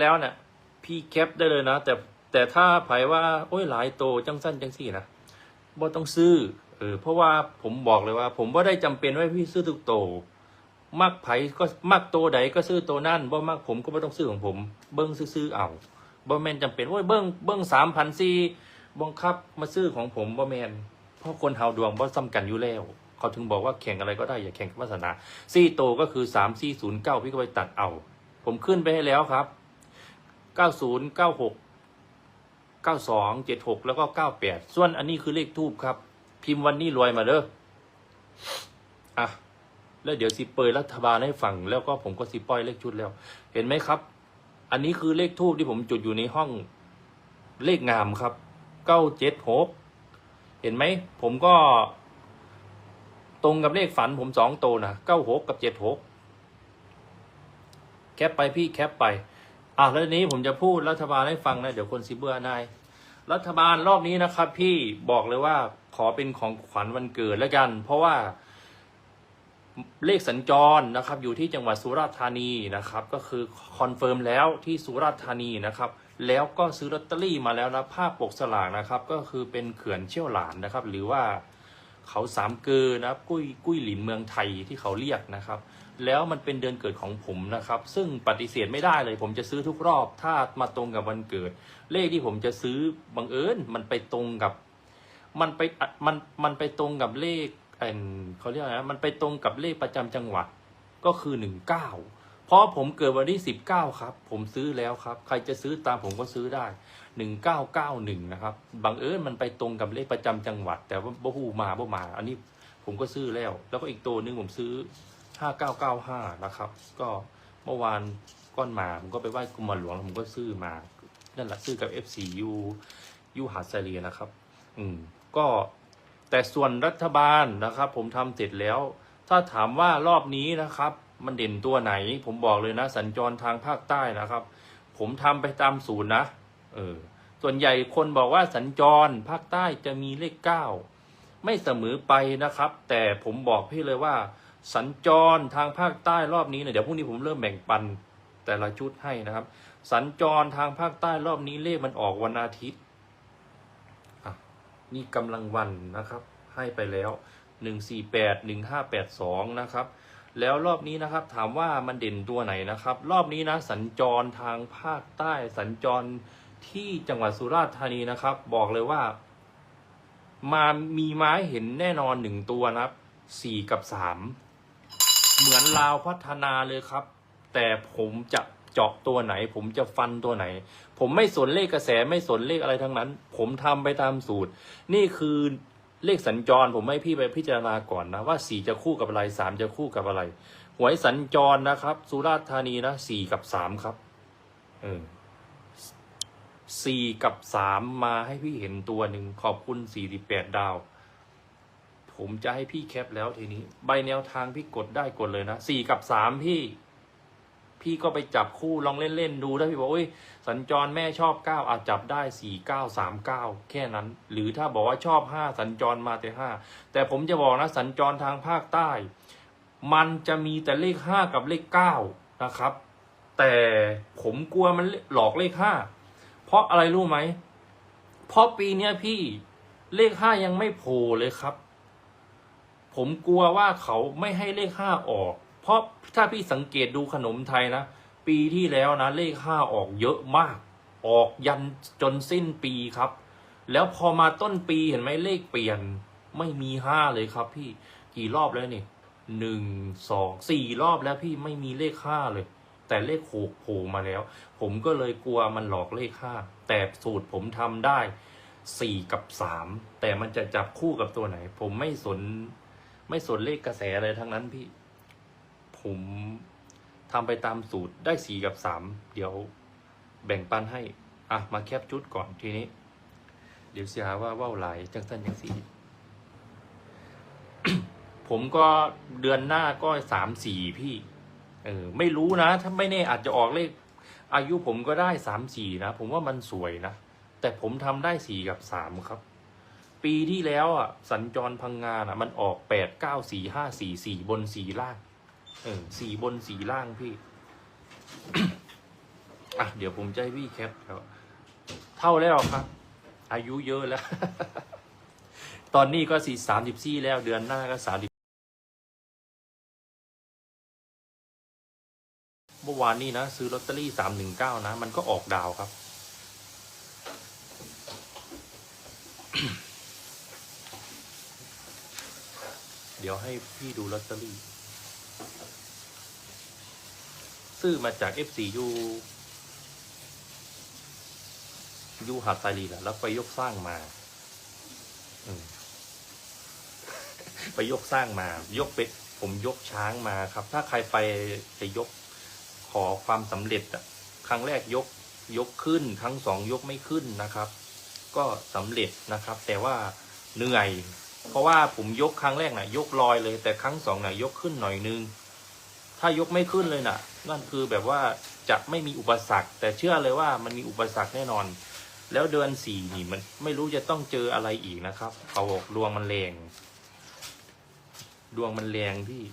แล้วเนี่ยพี่แคปได้เลยนะ แต่แต่ถ้าไผว่า โอ้ยหลายโตจังสั้นจังสี่นะบ่ต้องซื้อเออเพราะว่าผมบอกเลยว่า ผมว่าได้จำเป็นว่าพี่ซื้อทุกโตมักไผก็มักโตใดก็ซื้อโตนั่นบ่มักผมก็ไม่ต้องซื้อของผม เบิ้งซื้อเอาบ่แมนจำเป็นโอ้ยเบิ้งเบิ้งสามพันสี่บังคับมาซื้อของผมบ่แมนเพราะคนเฮาดวงบ่ซ้ำกันอยู่แล้วเขาถึงบอกว่าแข่งอะไรก็ได้อย่าแข่งกับวาสนาซี่โตก็คือสามสี่ศูนย์เก้าพี่ก็ไปตัดเอา ผมขึ้นไปให้แล้วครับ เก้าศูนย์เก้าหกเก้าสองเจ็ดหกแล้วก็เก้าแปดส่วนอันนี้คือเลขทูบครับ พิมพ์วันนี้รวยมาเด้ออะแล้วเดี๋ยวสิเปยรัฐบาลให้ฟังแล้วก็ผมก็สิปล่อยเลขชุดแล้ว เห็นไหมครับ อันนี้คือเลขทูบที่ผมจุดอยู่ในห้องเลขงามครับเก้าเจ็ดหกเห็นไหม ผมก็ ตรงกับเลขฝันผมสองโตวนะเก้าหกกับเจ็ดหกแคปไปพี่แคปไป อะแล้วนี้ผมจะพูดรัฐบาลให้ฟังนะเดี๋ยวคนสิเบื่อนายรัฐบาลรอบนี้นะครับ พี่บอกเลยว่าขอเป็นของขวัญวันเกิดแล้วกัน เพราะว่าเลขสัญจรนะครับ อยู่ที่จังหวัดสุราษฎร์ธานีนะครับ ก็คือคอนเฟิร์มแล้วที่สุราษฎร์ธานีนะครับ แล้วก็ซื้อลอตเตอรี่มาแล้วนะภาพปกสลากนะครับ ก็คือเป็นเขื่อนเชี่ยวหลานนะครับ หรือว่า เขาสามเกอนะครับกุ้ยกุ้ยหลินเมืองไทยที่เขาเรียกนะครับ แล้วมันเป็นเดือนเกิดของผมนะครับ ซึ่งปฏิเสธไม่ได้เลย ผมจะซื้อทุกรอบ ถ้ามาตรงกับวันเกิด เลขที่ผมจะซื้อบังเอิญมันไปตรงกับ มันไปมันมันไปตรงกับเลขเขาเรียกอะไรนะมันไปตรงกับเลขประจำจังหวัดก็คือหนึ่งเก้า ราะผมเกิดวันที่สิบเก้าครับ ผมซื้อแล้วครับ ใครจะซื้อตามผมก็ซื้อได้หนึ่งเก้าเก้าหนึ่งนะครับ บังเอิญมันไปตรงกับเลขประจำจังหวัด แต่ว่าบ่ฮูมาบ่มา อันนี้ผมก็ซื้อแล้ว แล้วก็อีกตัวหนึงผมซื้อห้าเก้าเก้าห้านะครับ ก็เมื่อวานก้อนมา ผมก็ไปไหว้กุมารหลวง ผมก็ซื้อมา นั่นแหละซื้อกับ FCU ยูหาดไซเรียนะครับ อืม ก็แต่ส่วนรัฐบาลนะครับ ผมทำเสร็จแล้ว ถ้าถามว่ารอบนี้นะครับ มันเด่นตัวไหน ผมบอกเลยนะ สัญจรทางภาคใต้นะครับ ผมทำไปตามศูนย์นะเออส่วนใหญ่คนบอกว่าสัญจรภาคใต้จะมีเลขเก้าไม่เสมอไปนะครับ แต่ผมบอกพี่เลยว่า สัญจรทางภาคใต้รอบนี้เนี่ยเดี๋ยวพรุ่งนี้ผมเริ่มแบ่งปันแต่ละชุดให้นะครับ สัญจรทางภาคใต้รอบนี้เลขมันออกวันอาทิตย์นี่กำลังวันนะครับ ให้ไปแล้วหนึ่งสี่แปดหนึ่งห้าแปดสองนะครับ แล้วรอบนี้นะครับถามว่ามันเด่นตัวไหนนะครับ รอบนี้นะสัญจรทางภาคใต้สัญจรที่จังหวัดสุราษฎร์ธานีนะครับ บอกเลยว่า มามีไม้เห็นแน่นอนหนึ่งตัวนะครับสี่กับสามเหมือนลาวพัฒนาเลยครับ แต่ผมจะเจาะตัวไหน ผมจะฟันตัวไหน ผมไม่สนเลขกระแสไม่สนเลขอะไรทั้งนั้น ผมทำไปตามสูตร นี่คือ เลขสัญจรผมให้พี่ไปพิจารณาก่อนนะว่าสี่จะคู่กับอะไรสามจะคู่กับอะไร หวยสัญจรนะครับ สุราษฎร์ธานีนะสี่กับสามครับเออสี่กับสามมาให้พี่เห็นตัวหนึ่งขอบคุณสี่สิบแปดดาว ผมจะให้พี่แคปแล้วทีนี้ ใบแนวทางพี่กดได้กดเลยนะสี่กับสามพี่ พี่ก็ไปจับคู่ลองเล่นๆดูถ้าพี่บอกโอ้ยสัญจรแม่ชอบเก้าอาจจับได้สี่เก้าสามเก้าแค่นั้น หรือถ้าบอกว่าชอบห้าสัญจรมาแต่ห้าแต่ผมจะบอกนะสัญจรทางภาคใต้ มันจะมีแต่เลขห้ากับเลขเก้านะครับ แต่ผมกลัวมันหลอกเลขห้าเพราะอะไรรู้ไหมเพราะปีเนี้ยพี่เลขห้ายังไม่โผล่เลยครับ ผมกลัวว่าเขาไม่ให้เลขห้าออก เพราะถ้าพี่สังเกตดูขนมไทยนะ ปีที่แล้วนะ เลขห้าออกเยอะมาก ออกยันจนสิ้นปีครับ แล้วพอมาต้นปีเห็นไหมเลขเปลี่ยนไม่มีห้าเลยครับ พี่กี่รอบแล้วนี่หนึ่งสองสี่รอบแล้วพี่ไม่มีเลขห้าเลย แต่เลขหกโผล่มาแล้ว ผมก็เลยกลัวมันหลอกเลขห้าแต่สูตรผมทำได้สี่กับสามแต่มันจะจับคู่กับตัวไหน ผมไม่สน ไม่สนเลขกระแสอะไรทั้งนั้นพี่ ผมทำไปตามสูตรได้สี่กับสามเดี๋ยวแบ่งปันให้ อะ มาแคปชุดก่อนทีนี้ เดี๋ยวเสียหาว่าว่าวไหลายจังสั้นจังสีผมก็เดือนหน้าก็สามสี่พี่ เออ ไม่รู้นะ ถ้าไม่แน่อาจจะออกเลข อายุผมก็ได้สามสี่นะ ผมว่ามันสวยนะ แต่ผมทำได้สี่กับสามครับ ปีที่แล้วอะ สัญจรพังงานอะ มันออกแปดเก้าสี่ห้าสี่สี่บนสี่ล่าง เออสีบนสีล่างพี่ อะ เดี๋ยวผมจะให้พี่แคปครับ เท่าแล้วครับ อายุเยอะแล้ว ตอนนี้ก็สี่สามสิบสี่แล้วเดือนหน้าก็สามสิบเมื่อวานนี้นะ ซื้อลอตเตอรี่สามหนึ่งเก้านะ มันก็ออกดาวครับ เดี๋ยวให้พี่ดูลอตเตอรี่ ซื้อมาจาก F4U ยูหาดไซรีแหละแล้วไปยกสร้างมาอมไปยกสร้างมา ยกเป็ดผมยกช้างมาครับ ถ้าใครไปจะยกขอความสำเร็จอะครั้งแรกยกยกขึ้น ครั้งสองยกไม่ขึ้นนะครับ ก็สำเร็จนะครับ แต่ว่าเหนื่อย เพราะว่าผมยกครั้งแรกน่ะ ยกลอยเลย แต่ครั้งสองน่ะยกขึ้นหน่อยนึง ถ้ายกไม่ขึ้นเลยน่ะ นั่นคือแบบว่าจะไม่มีอุปสรรค แต่เชื่อเลยว่ามันมีอุปสรรคแน่นอน แล้วเดือนสี่นี่มันไม่รู้จะต้องเจออะไรอีกนะครับเขาบอกดวงมันแรงดวงมันแรงพี่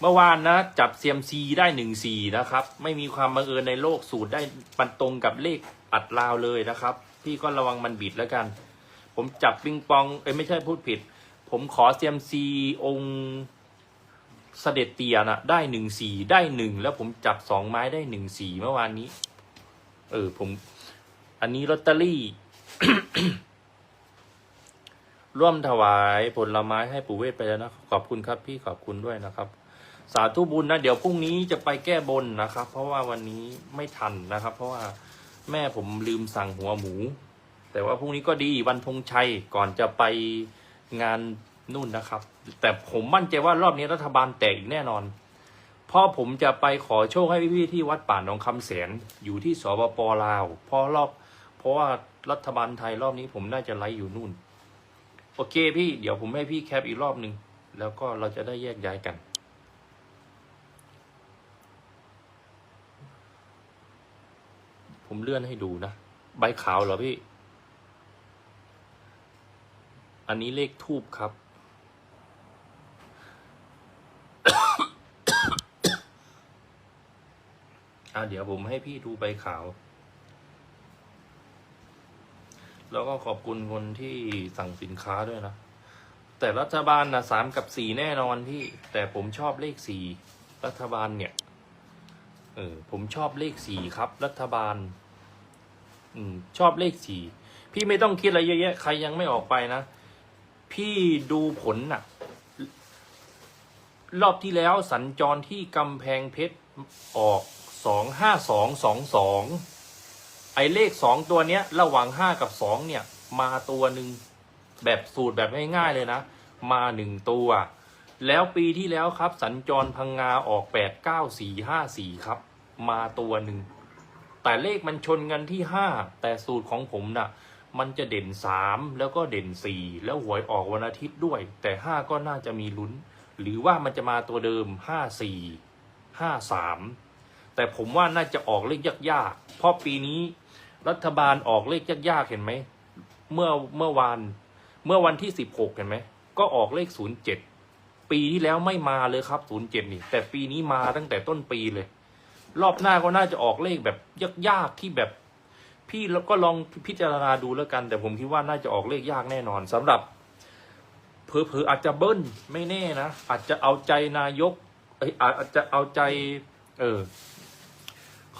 เมื่อวานนะ จับเซียมซีได้หนึ่งสี่นะครับ ไม่มีความบังเอิญในโลกสูตรได้ปันตรงกับเลขอัดราวเลยนะครับ พี่ก็ระวังมันบิดแล้วกัน ผมจับปิงปอง เอ้ยไม่ใช่พูดผิด ผมขอเซียมซีองค์ เสด็จเตียนะได้หนึ่งสี่ได้หนึ่งแล้วผมจับสองไม้ได้หนึ่งสี่เมื่อวานนี้ เออผม อันนี้ลอตเตอรี่ ร่วมถวายผลไม้ให้ปู่เวทไปแล้วนะขอบคุณครับพี่ขอบคุณด้วยนะครับ สาธุบุญนะเดี๋ยวพรุ่งนี้จะไปแก้บนนะครับ เพราะว่าวันนี้ไม่ทันนะครับ เพราะว่าแม่ผมลืมสั่งหัวหมู แต่ว่าพรุ่งนี้ก็ดีวันธงชัยก่อนจะไปงาน นู่นนะครับ แต่ผมมั่นใจว่ารอบนี้รัฐบาลแตกอีกแน่นอน เพราะผมจะไปขอโชคให้พี่ๆที่วัดป่าหนองคำแสนอยู่ที่สปปลาวเพราะรอบ เพราะว่ารัฐบาลไทยรอบนี้ผมน่าจะไลฟ์อยู่นู่น โอเคพี่เดี๋ยวผมให้พี่แคปอีกรอบหนึ่งแล้วก็เราจะได้แยกย้ายกันผมเลื่อนให้ดูนะ ใบขาวเหรอพี่ อันนี้เลขทูบครับ อะเดี๋ยวผมให้พี่ดูใบขาว แล้วก็ขอบคุณคนที่สั่งสินค้าด้วยนะ แต่รัฐบาลนะสามกับสี่แน่นอนพี่ แต่ผมชอบเลขสี่รัฐบาลเนี่ย เออผมชอบเลขสี่ครับ รัฐบาล อืม ชอบเลขสี่พี่ไม่ต้องคิดอะไรเยอะแยะ ใครยังไม่ออกไปนะ พี่ดูผลน่ะ รอบที่แล้วสัญจรที่กำแพงเพชรออก สองห้าสองสองสองไอเลขสองตัวเนี้ย ระหว่างห้ากับสองเนี่ย มาตัวหนึ่งแบบสูตรแบบง่ายๆเลยนะ มาหนึ่งตัว แล้วปีที่แล้วครับ สัญจรพังงาออกแปดเก้าสี่ห้าสี่ครับ มาตัวหนึ่งแต่เลขมันชนกันที่ห้าแต่สูตรของผมน่ะ มันจะเด่นสามแล้วก็เด่นสี่แล้วหวยออกวันอาทิตย์ด้วย แต่ห้าก็น่าจะมีลุ้น หรือว่ามันจะมาตัวเดิมห้าสี่ห้าสาม แต่ผมว่าน่าจะออกเลขยากๆ เพราะปีนี้รัฐบาลออกเลขยากๆ เห็นไหม เมื่อเมื่อวานเมื่อวันที่สิบหกเห็นไหม ก็ออกเลขศูนย์เจ็ดปีที่แล้วไม่มาเลยครับศูนย์เจ็ดนี่ แต่ปีนี้มาตั้งแต่ต้นปีเลย รอบหน้าก็น่าจะออกเลขแบบยากๆที่แบบ พี่แล้วก็ลองพิจารณาดูแล้วกัน แต่ผมคิดว่าน่าจะออกเลขยากแน่นอนสำหรับเผลอๆอาจจะเบิ้ลไม่แน่นะอาจจะเอาใจนายกเอ้อาจจะเอาใจ เออ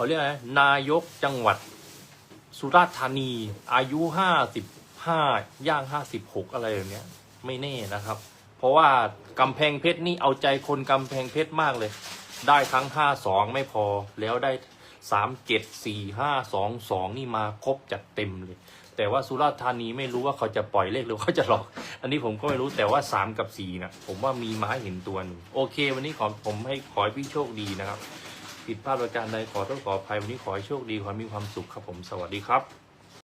เขาเรียกอะไรนายกจังหวัดสุราษฎร์ธานี อายุห้าสิบห้าย่างห้าสิบหกอะไรแบบเนี้ยไม่แน่นะครับ เพราะว่ากำแพงเพชรนี่เอาใจคนกำแพงเพชรมากเลย ได้ทั้งห้าสองไม่พอแล้วได้สามเจ็ดสี่ห้าสองสองนี่มาครบจัดเต็มเลย แต่ว่าสุราษฎร์ธานีไม่รู้ว่าเขาจะปล่อยเลขหรือเขาจะหลอก อันนี้ผมก็ไม่รู้แต่ว่าสามกับสี่นะผมว่ามีมาให้เห็นตัวนึงโอเค วันนี้ขอผมให้ขอให้พี่โชคดีนะครับ ผิดพลาดประการใดขอต้องขออภัยวันนี้ขอให้โชคดีขอมีความสุขครับผมสวัสดีครับ